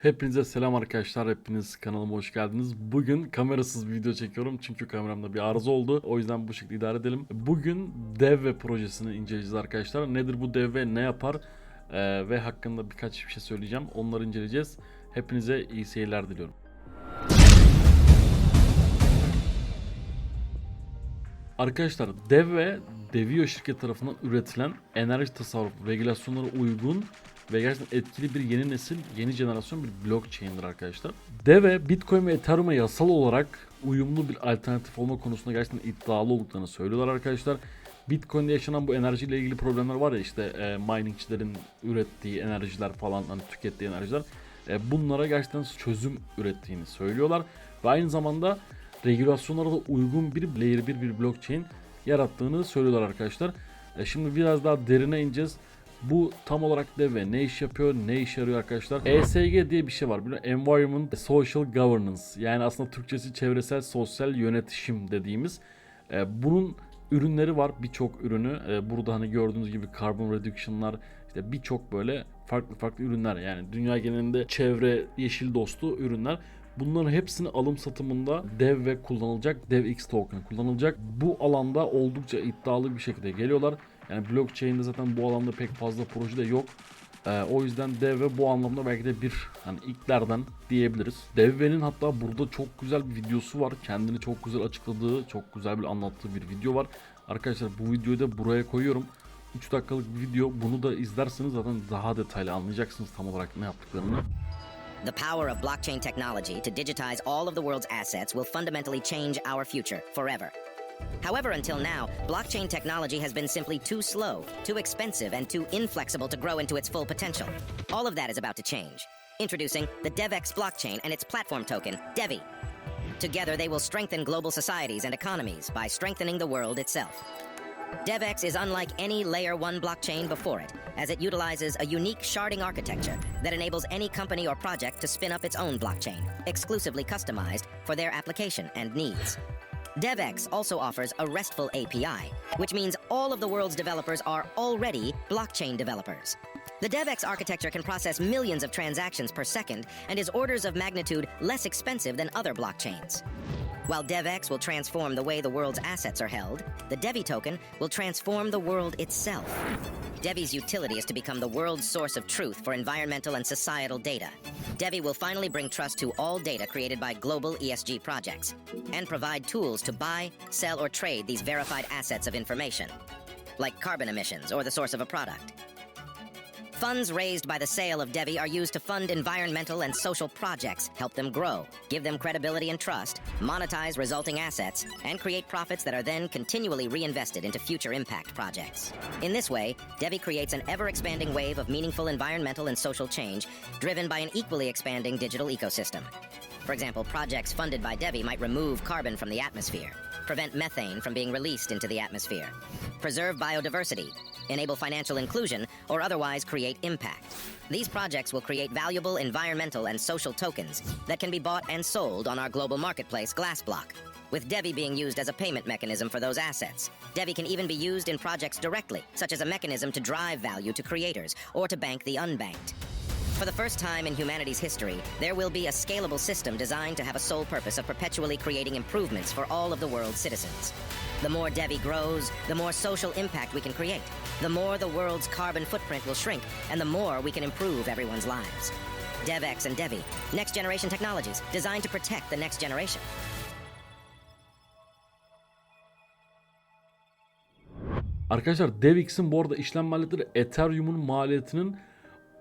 Hepinize selam arkadaşlar. Hepiniz kanalıma hoş geldiniz. Bugün kamerasız bir video çekiyorum çünkü kameramda bir arıza oldu. O yüzden bu şekilde idare edelim. Bugün Devve projesini inceleyeceğiz arkadaşlar. Nedir bu Devve, ne yapar Ee, ve hakkında birkaç bir şey söyleyeceğim. Onları inceleyeceğiz. Hepinize iyi seyirler diliyorum. Arkadaşlar Dev ve Devio şirket tarafından üretilen enerji tasarruf regülasyonlara uygun ve gerçekten etkili bir yeni nesil, yeni jenerasyon bir blockchain'dir arkadaşlar. Deve, Bitcoin ve Ethereum'a yasal olarak uyumlu bir alternatif olma konusunda gerçekten iddialı olduklarını söylüyorlar arkadaşlar. Bitcoin'de yaşanan bu enerjiyle ilgili problemler var ya işte e, miningçilerin ürettiği enerjiler falan hani tükettiği enerjiler. E, bunlara gerçekten çözüm ürettiğini söylüyorlar. Ve aynı zamanda regülasyonlara da uygun bir layer 1 bir blockchain yarattığını söylüyorlar arkadaşlar. E, şimdi biraz daha derine ineceğiz. Bu tam olarak deve ne iş yapıyor, ne iş yarıyor arkadaşlar? ESG diye bir şey var. Böyle Environment Social Governance. Yani aslında Türkçesi çevresel sosyal yönetişim dediğimiz. E, bunun ürünleri var. Birçok ürünü. E, burada hani gördüğünüz gibi carbon reduction'lar, işte birçok böyle farklı farklı ürünler. Yani dünya genelinde çevre, yeşil dostu ürünler. Bunların hepsini alım satımında dev ve kullanılacak, dev X token kullanılacak. Bu alanda oldukça iddialı bir şekilde geliyorlar. Yani blockchain'de zaten bu alanda pek fazla proje de yok. Ee, o yüzden Devve bu anlamda belki de bir hani ilklerden diyebiliriz. Devve'nin hatta burada çok güzel bir videosu var. Kendini çok güzel açıkladığı, çok güzel bir anlattığı bir video var. Arkadaşlar bu videoyu da buraya koyuyorum. 3 dakikalık bir video. Bunu da izlerseniz zaten daha detaylı anlayacaksınız tam olarak ne yaptıklarını. The power of blockchain technology to digitize all of the world's assets will fundamentally change our future forever. However, until now, blockchain technology has been simply too slow, too expensive, and too inflexible to grow into its full potential. All of that is about to change. Introducing the DevX blockchain and its platform token, Devi. Together, they will strengthen global societies and economies by strengthening the world itself. DevX is unlike any Layer 1 blockchain before it, as it utilizes a unique sharding architecture that enables any company or project to spin up its own blockchain, exclusively customized for their application and needs. DevX also offers a RESTful API, which means all of the world's developers are already blockchain developers. The DevX architecture can process millions of transactions per second and is orders of magnitude less expensive than other blockchains. While DevX will transform the way the world's assets are held, the Devi token will transform the world itself. Devi's utility is to become the world's source of truth for environmental and societal data. Devi will finally bring trust to all data created by global ESG projects and provide tools to buy, sell, or trade these verified assets of information, like carbon emissions or the source of a product. Funds raised by the sale of Devi are used to fund environmental and social projects, help them grow, give them credibility and trust, monetize resulting assets, and create profits that are then continually reinvested into future impact projects. In this way, Devi creates an ever expanding wave of meaningful environmental and social change driven by an equally expanding digital ecosystem. For example, projects funded by Devi might remove carbon from the atmosphere, prevent methane from being released into the atmosphere, preserve biodiversity, enable financial inclusion, or otherwise create impact. These projects will create valuable environmental and social tokens that can be bought and sold on our global marketplace, Glassblock. With Devi being used as a payment mechanism for those assets, Devi can even be used in projects directly, such as a mechanism to drive value to creators or to bank the unbanked. For the first time in humanity's history, there will be a scalable system designed to have a sole purpose of perpetually creating improvements for all of the world's citizens. The more Devi grows, the more social impact we can create. The more the world's carbon footprint will shrink, and the more we can improve everyone's lives. DevX and Devi, next generation technologies designed to protect the next generation. Arkadaşlar DevX'in bu arada işlem maliyetleri Ethereum'un maliyetinin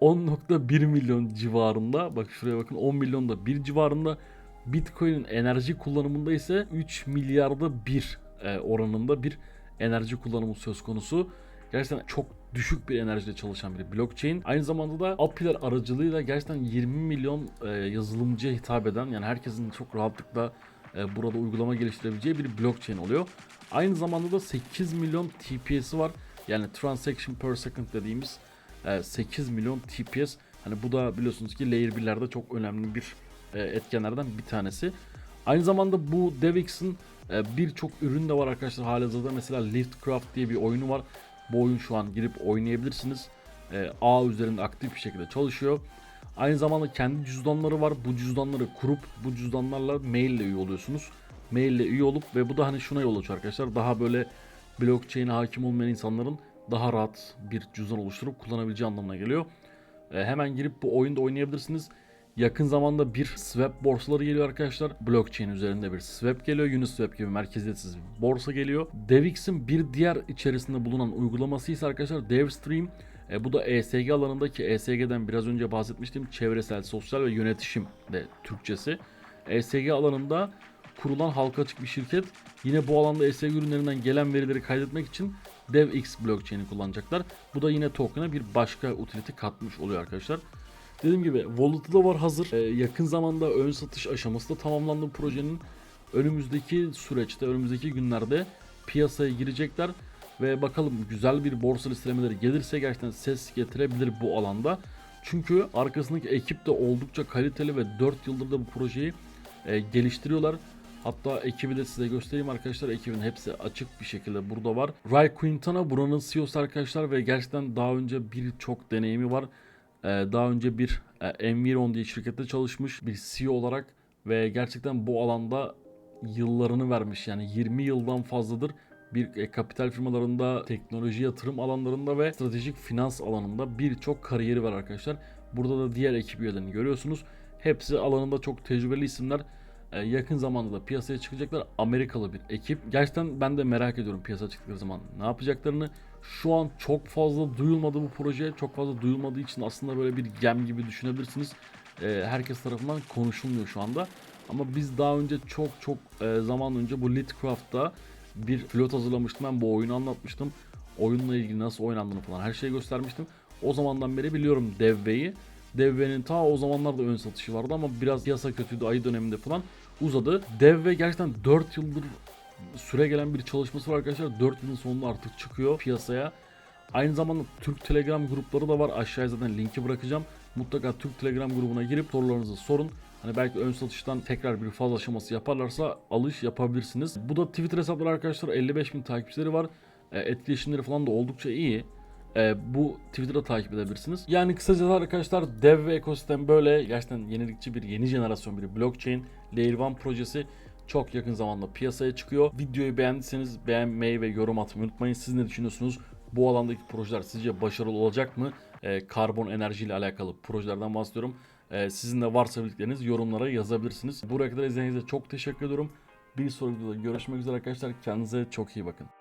10.1 milyon civarında. Bak şuraya bakın 10 milyon da 1 civarında. Bitcoin'in enerji kullanımında ise 3 milyarda 1 e, oranında bir enerji kullanımı söz konusu. Gerçekten çok düşük bir enerjiyle çalışan bir blockchain. Aynı zamanda da API'ler aracılığıyla gerçekten 20 milyon e, yazılımcıya hitap eden yani herkesin çok rahatlıkla e, burada uygulama geliştirebileceği bir blockchain oluyor. Aynı zamanda da 8 milyon TPS'i var. Yani transaction per second dediğimiz 8 milyon TPS. Hani bu da biliyorsunuz ki Layer 1'lerde çok önemli bir e, etkenlerden bir tanesi. Aynı zamanda bu DevX'in e, birçok ürün de var arkadaşlar. Halihazırda mesela Liftcraft diye bir oyunu var. Bu oyun şu an girip oynayabilirsiniz. E, A üzerinde aktif bir şekilde çalışıyor. Aynı zamanda kendi cüzdanları var. Bu cüzdanları kurup bu cüzdanlarla maille üye oluyorsunuz. Maille üye olup ve bu da hani şuna yol açıyor arkadaşlar. Daha böyle blockchain'e hakim olmayan insanların daha rahat bir cüzdan oluşturup kullanabileceği anlamına geliyor. E, hemen girip bu oyunda oynayabilirsiniz. Yakın zamanda bir swap borsaları geliyor arkadaşlar. Blockchain üzerinde bir swap geliyor. Uniswap gibi merkeziyetsiz bir borsa geliyor. DevX'in bir diğer içerisinde bulunan uygulaması ise arkadaşlar DevStream. E, bu da ESG alanındaki ESG'den biraz önce bahsetmiştim. Çevresel, sosyal ve yönetişim de Türkçesi. ESG alanında kurulan halka açık bir şirket. Yine bu alanda ESG ürünlerinden gelen verileri kaydetmek için DevX blockchain'i kullanacaklar. Bu da yine token'a bir başka utility katmış oluyor arkadaşlar. Dediğim gibi wallet'ı da var hazır. Ee, yakın zamanda ön satış aşaması da tamamlandı bu projenin. Önümüzdeki süreçte, önümüzdeki günlerde piyasaya girecekler ve bakalım güzel bir borsa listelemeleri gelirse gerçekten ses getirebilir bu alanda. Çünkü arkasındaki ekip de oldukça kaliteli ve 4 yıldır da bu projeyi e, geliştiriyorlar. Hatta ekibi de size göstereyim arkadaşlar. Ekibin hepsi açık bir şekilde burada var. Ray Quintana buranın CEO'su arkadaşlar ve gerçekten daha önce birçok deneyimi var. Ee, daha önce bir e, Environ diye şirkette çalışmış bir CEO olarak ve gerçekten bu alanda yıllarını vermiş. Yani 20 yıldan fazladır bir e, kapital firmalarında, teknoloji yatırım alanlarında ve stratejik finans alanında birçok kariyeri var arkadaşlar. Burada da diğer ekip üyelerini görüyorsunuz. Hepsi alanında çok tecrübeli isimler. Ee, yakın zamanda da piyasaya çıkacaklar. Amerikalı bir ekip. Gerçekten ben de merak ediyorum piyasaya çıktıkları zaman ne yapacaklarını. Şu an çok fazla duyulmadı bu proje. Çok fazla duyulmadığı için aslında böyle bir gem gibi düşünebilirsiniz. Ee, herkes tarafından konuşulmuyor şu anda. Ama biz daha önce çok çok e, zaman önce bu Litcraft'ta bir flot hazırlamıştım. Ben bu oyunu anlatmıştım. Oyunla ilgili nasıl oynandığını falan her şeyi göstermiştim. O zamandan beri biliyorum Devve'yi. Devve'nin ta o zamanlarda ön satışı vardı ama biraz piyasa kötüydü ayı döneminde falan uzadı. Devve gerçekten 4 yıldır süre gelen bir çalışması var arkadaşlar. 4 yılın sonunda artık çıkıyor piyasaya. Aynı zamanda Türk Telegram grupları da var. Aşağıya zaten linki bırakacağım. Mutlaka Türk Telegram grubuna girip sorularınızı sorun. Hani belki ön satıştan tekrar bir faz aşaması yaparlarsa alış yapabilirsiniz. Bu da Twitter hesapları arkadaşlar 55 bin takipçileri var. E, etkileşimleri falan da oldukça iyi. E, bu Twitter'da takip edebilirsiniz. Yani kısaca arkadaşlar dev ve ekosistem böyle gerçekten yenilikçi bir yeni jenerasyon bir blockchain Layer 1 projesi çok yakın zamanda piyasaya çıkıyor. Videoyu beğendiyseniz beğenmeyi ve yorum atmayı unutmayın. Siz ne düşünüyorsunuz? Bu alandaki projeler sizce başarılı olacak mı? E, karbon enerji ile alakalı projelerden bahsediyorum. E, sizin de varsa bildikleriniz yorumlara yazabilirsiniz. Buraya kadar izlediğiniz için çok teşekkür ediyorum. Bir sonraki videoda görüşmek üzere arkadaşlar. Kendinize çok iyi bakın.